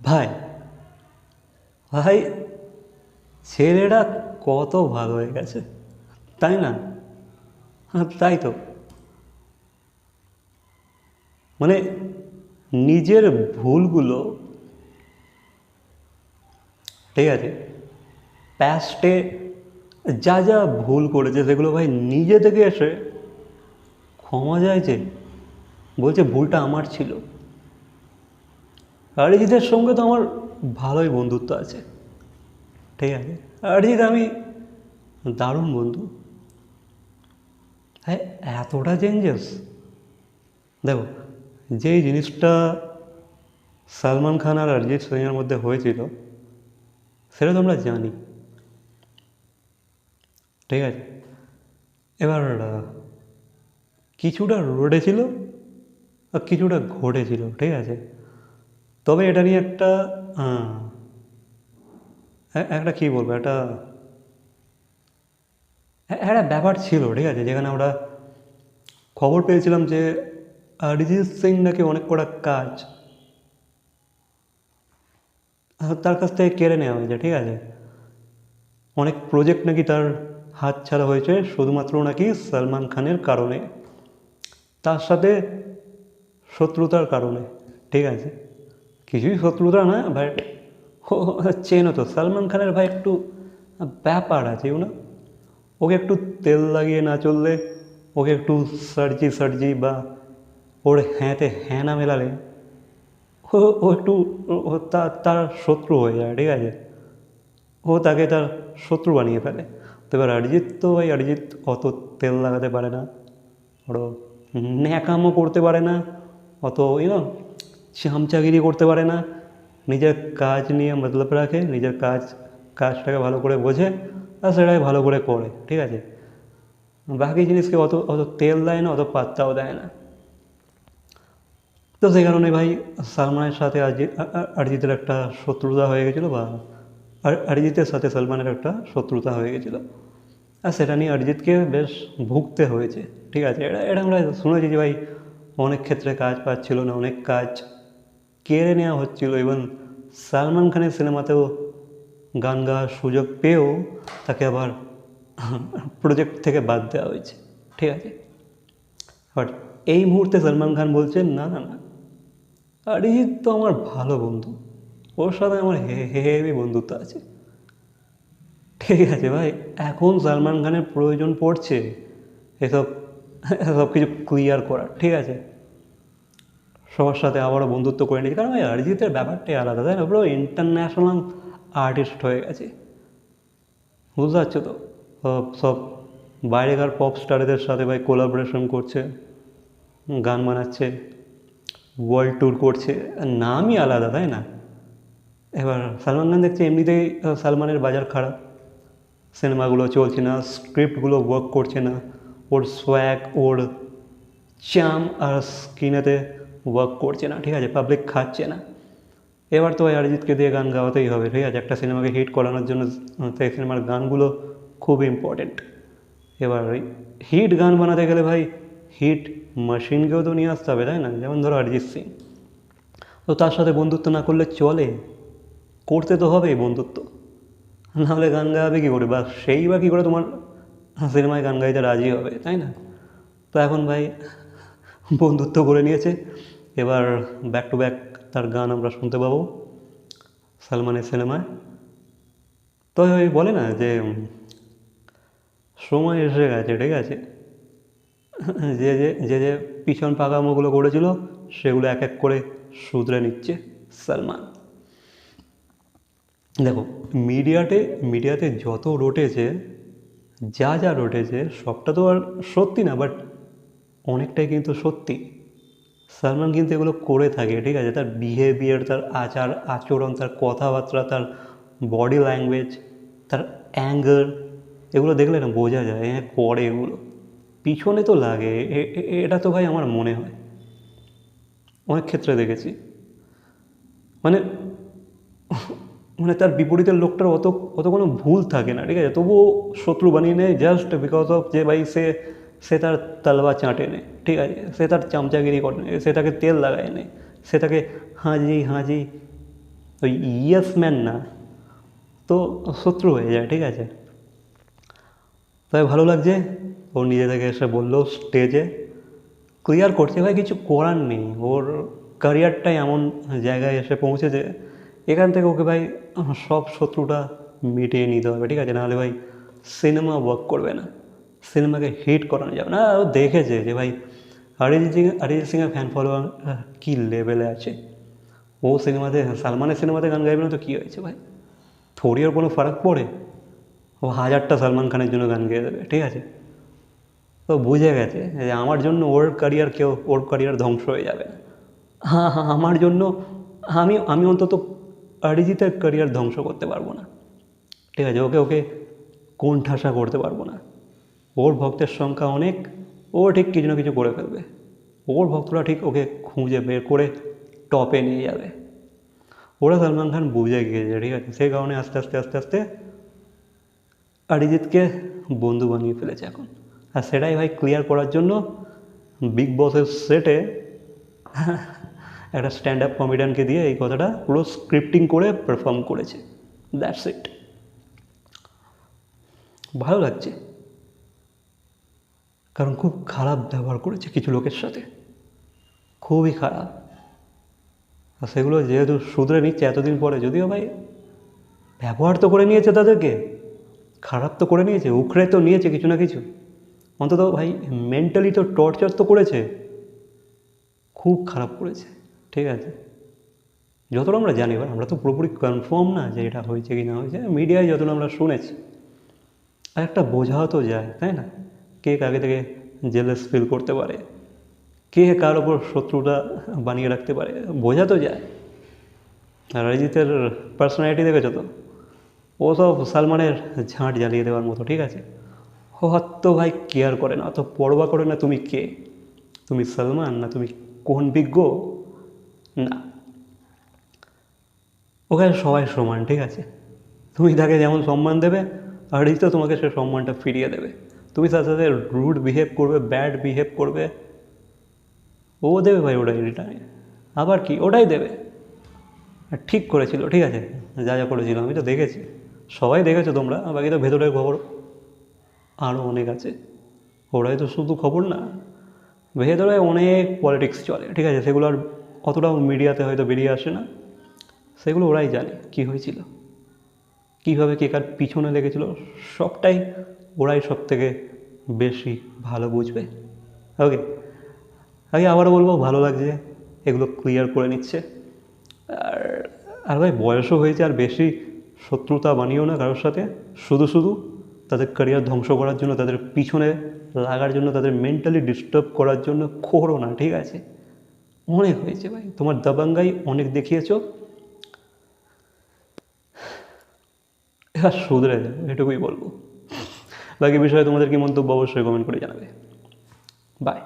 ভাই ভাই ছেলেটা কত ভালো হয়ে গেছে, তাই না? হ্যাঁ তাই তো। মানে নিজের ভুলগুলো, ঠিক আছে প্যাস্টে যা যা ভুল করেছে সেগুলো ভাই নিজে থেকে এসে ক্ষমা চাইছে। বলছে, ভুলটা আমার ছিল। অরিজিতের সঙ্গে তো আমার ভালোই বন্ধুত্ব আছে। ঠিক আছে? অরিজিৎ আমি দারুণ বন্ধু। হ্যাঁ এতটা চেঞ্জেস দেখো, যেই জিনিসটা সালমান খান আর অরিজিৎ সিংয়ের মধ্যে হয়েছিল, সেটা তো আমরা জানি। ঠিক আছে? এবার কিছুটা রোডে ছিল আর কিছুটা ঘটেছিল ঠিক আছে? তবে এটা নিয়ে একটা একটা কী বলব, একটা একটা ব্যাপার ছিল, ঠিক আছে? যেখানে আমরা খবর পেয়েছিলাম যে অরিজিৎ সিং নাকি অনেক কটা কাজ তার কাছ থেকে কেড়ে নেওয়া হয়েছে, ঠিক আছে? অনেক প্রজেক্ট নাকি তার হাত ছাড়া হয়েছে শুধুমাত্র নাকি সলমান খানের কারণে। তার সাথে শত্রুতার কারণে, ঠিক আছে? কিছুই শত্রুতা না ভাই ও, চেনো তো, সলমান খানের ভাই একটু ব্যাপার আছে না ওকে একটু তেল লাগিয়ে না চললে, ওকে একটু সার্জি সার্জি বা ওর হ্যাঁতে হ্যাঁ না মেলালে, ও ও একটু তার তার শত্রু হয়ে যায়, ঠিক আছে? ও তাকে তার শত্রু বানিয়ে ফেলে। এবার অরিজিৎ তো ভাই, অরিজিৎ অত তেল লাগাতে পারে না। ওর ন্যাকামো করতে পারে না। অত ইউনো চামচাগিরি করতে পারে না। নিজের কাজ নিয়ে মতলব রাখে, নিজের কাজ, কাজটাকে ভালো করে বোঝে আর সেটাই ভালো করে করে, ঠিক আছে? বাকি জিনিসকে অত অত তেল দেয় না, অত পাত্তাও দেয় না। তো সেই কারণে ভাই সালমানের সাথে অরিজিতের একটা শত্রুতা হয়ে গেছিল বা আর- অরিজিতের সাথে সলমানের একটা শত্রুতা হয়ে গেছিল। আর সেটা নিয়ে অরিজিৎকে বেশ ভুগতে হয়েছে। ঠিক আছে, এটা এটা আমরা শুনেছি যে ভাই অনেক ক্ষেত্রে কাজ পাচ্ছিল না, অনেক কাজ কেড়ে নেওয়া হচ্ছিল। এবং সালমান খানের সিনেমাতেও গান গাওয়ার সুযোগ পেয়েও তাকে আবার প্রজেক্ট থেকে বাদ দেওয়া হয়েছে। ঠিক আছে? বাট এই মুহূর্তে সলমান খান বলছেন, না না না, অরিজিৎ তো আমার ভালো বন্ধু। ওর সাথে আমার হে হেভি বন্ধুত্ব আছে। ঠিক আছে ভাই, এখন সালমান খানের প্রয়োজন পড়ছে এসব সব কিছু ক্লিয়ার করার, ঠিক আছে? সবার সাথে আবারও বন্ধুত্ব করে নিয়েছে। কারণ ভাই, অরিজিতের ব্যাপারটাই আলাদা, তাই না? পুরো ইন্টারন্যাশনাল আর্টিস্ট হয়ে গেছে। বুঝতে পারছ তো? সব সব বাইরেকার পপ স্টারদের সাথে ভাই কোলাবোরেশন করছে, গান বানাচ্ছে ওয়ার্ল্ড ট্যুর করছে, নামই আলাদা, তাই না? এবার সালমান খান দেখছি এমনিতেই সালমানের বাজার খারাপ। সিনেমাগুলো চলছে না, স্ক্রিপ্টগুলো ওয়ার্ক করছে না। ওর সোয়াগ ওর চাম আর স্ক্রিনেতে ওয়ার্ক করছে না, ঠিক আছে? পাবলিক খাচ্ছে না। এবার তো অরিজিৎকে দিয়ে গান গাওয়াতেই হবে, ঠিক আছে? একটা সিনেমাকে হিট করানোর জন্য সেই সিনেমার গানগুলো খুব ইম্পর্টেন্ট এবার হিট গান বানাতে গেলে ভাই হিট মেশিনকেও তো নিয়ে আসতে হবে, তাই না? যেমন ধরো অরিজিৎ সিং। তো তার সাথে বন্ধুত্ব না করলে চলে? করতে তো হবেই বন্ধুত্ব। নাহলে গান গাওয়াবে কী করে? বা সেই বা কী করে তোমার সিনেমায় গান গাইতে রাজি হবে, তাই না? তো এখন ভাই বন্ধুত্ব করে নিয়েছে। এবার ব্যাক টু ব্যাক তার গান আমরা শুনতে পাবো, সালমানের সিনেমায়। তো ওই বলে না যে, সময় এসে গেছে, ঠিক আছে? যে যে যে যে পিছন পাকামোগুলো করেছিল, সেগুলো এক এক করে শুধরে নিচ্ছে সালমান। দেখো, মিডিয়াতে মিডিয়াতে যত রটেছে, যা যা রটেছে, সবটা তো আর সত্যি না বাট অনেকটাই কিন্তু সত্যি। সালমান কিন্তু এগুলো করে থাকে, ঠিক আছে? তার বিহেভিয়ার তার আচার, আচরণ, তার কথাবার্তা, তার বডি ল্যাঙ্গুয়েজ তার অ্যাঙ্গার এগুলো দেখলে না বোঝা যায় হ্যাঁ করে এগুলো। পিছনে তো লাগে এটা তো ভাই আমার মনে হয়। অনেক ক্ষেত্রে দেখেছি। মানে মানে তার বিপরীতের লোকটার অত অত কোনো ভুল থাকে না, ঠিক আছে? তবুও শত্রু বানিয়ে নেয় জাস্ট বিকজ অফ যে ভাই সে সে তার তালবা চাঁটে নে ঠিক আছে? সে তার চামচাগিরি করে নে সে তাকে তেল লাগায় নে সে তাকে হাজি হাজি, ওই ইয়েস ম্যান না, তো শত্রু হয়ে যায়, ঠিক আছে? তাই ভালো লাগছে, ও নিজে থেকে এসে বলল স্টেজে ক্লিয়ার করছে, ভাই কিছু করার নেই, ওর ক্যারিয়ারটাই এমন জায়গায় এসে পৌঁছেছে এখান থেকে ওকে ভাই, আমার সব শত্রুটা মিটিয়ে নিতে হবে, ঠিক আছে? নাহলে ভাই সিনেমা ওয়ার্ক করবে না। সিনেমাকে হিট করানো যাবে না। ও দেখেছে যে ভাই, অরিজিৎ সিং, অরিজিৎ সিংয়ের ফ্যান ফলোয়ার কী লেভেলে আছে? ও সিনেমাতে, সালমানের সিনেমাতে গান গাইবে না তো কী হয়েছে ভাই? থোড়ি ওর কোনো ফারাক পড়ে? ও হাজারটা সালমান খানের জন্য গান গেয়ে দেবে, ঠিক আছে? তো বুঝে গেছে যে আমার জন্য ওর ক্যারিয়ার কেউ, ওর ক্যারিয়ার ধ্বংস হয়ে যাবে হ্যাঁ হ্যাঁ আমার জন্য আমি আমি অন্তত অরিজিতের ক্যারিয়ার ধ্বংস করতে পারব না। ঠিক আছে, ওকে ওকে কোন ঠাসা করতে পারব না। ওর ভক্তের সংখ্যা অনেক, ও ঠিক কিছু না কিছু করে ফেলবে। ওর ভক্তরা ঠিক ওকে খুঁজে বের করে টপে নিয়ে যাবে। ওরা সলমান খান বুঝে গিয়েছে, ঠিক আছে? সেই কারণে আস্তে আস্তে আস্তে আস্তে অরিজিৎকে বন্ধু বানিয়ে ফেলেছে এখন। আর সেটাই ভাই ক্লিয়ার করার জন্য বিগ বসের সেটে একটা স্ট্যান্ড আপ কমেডিয়ানকে দিয়ে এই কথাটা পুরো স্ক্রিপ্টিং করে পারফর্ম করেছে। দ্যাটস ইট ভালো লাগছে। কারণ খুব খারাপ ব্যবহার করেছে কিছু লোকের সাথে। খুবই খারাপ। আর সেগুলো যেহেতু শুধরে নিচ্ছে এতদিন পরে, যদিও ভাই ব্যবহার তো করে নিয়েছে তাদেরকে, খারাপ তো করে নিয়েছে, উখড়ে তো নিয়েছে কিছু না কিছু। অন্তত ভাই মেন্টালি তো টর্চার তো করেছে, খুব খারাপ করেছে। ঠিক আছে। যতটা আমরা জানি ভাই আমরা তো পুরোপুরি কনফার্ম না যে এটা হয়েছে কি না হয়েছে মিডিয়ায় যতটা আমরা শুনেছি, আর একটা বোঝাও তো যায়, তাই না? কে কাকে থেকে জেলাস ফিল করতে পারে, কে কার ওপর শত্রুটা বানিয়ে রাখতে পারে, বোঝা তো যায়। আর অরিজিতের পার্সোনালিটি দেখেছ তো? ও সব সালমানের ঝাঁট জ্বালিয়ে দেওয়ার মতো, ঠিক আছে? অত ভাই কেয়ার করে না, অত পরোয়া করে না তুমি কে? তুমি সালমান না তুমি কোন বিজ্ঞ? না। ওখানে সবাই সমান, ঠিক আছে? তুমি তাকে যেমন সম্মান দেবে অরিজিৎ তোমাকে সে সম্মানটা ফিরিয়ে দেবে। তুমি তার সাথে রুড বিহেভ করবে ব্যাড বিহেভ করবে। ও দেবে ভাই ওটাই রিটার্নে আবার কি? ওটাই দেবে। আর ঠিক করেছিল, ঠিক আছে? যা যা করেছিল, আমি তো দেখেছি। সবাই দেখেছ তোমরা বাকি তো ভেতরের খবর আরও অনেক আছে। ওরাই তো শুধু খবর না, ভেতরে অনেক পলিটিক্স চলে, ঠিক আছে? সেগুলো আর অতটাও মিডিয়াতে হয়তো বেরিয়ে আসে না। সেগুলো ওরাই জানে কি হয়েছিল, কীভাবে কে কার পিছনে লেগেছিল, সবটাই ওরাই সব থেকে বেশি ভালো বুঝবে। ওকে আগে আবারও বলব, ভালো লাগছে, এগুলো ক্লিয়ার করে নিচ্ছে। আর আর ভাই, বয়সও হয়েছে, আর বেশি শত্রুতা বানিয়েও না কারোর সাথে। শুধু শুধু তাদের ক্যারিয়ার ধ্বংস করার জন্য, তাদের পিছনে লাগার জন্য, তাদের মেন্টালি ডিস্টার্ব করার জন্য, করো না, ঠিক আছে? অনেক হয়েছে ভাই, তোমার দাবাঙ্গাই অনেক দেখিয়েছ। এবার শুধরে যাব এটুকুই বলব। বাকি বিষয়ে তোমাদের কি মন্তব্য অবশ্যই কমেন্ট করে জানাবে। বাই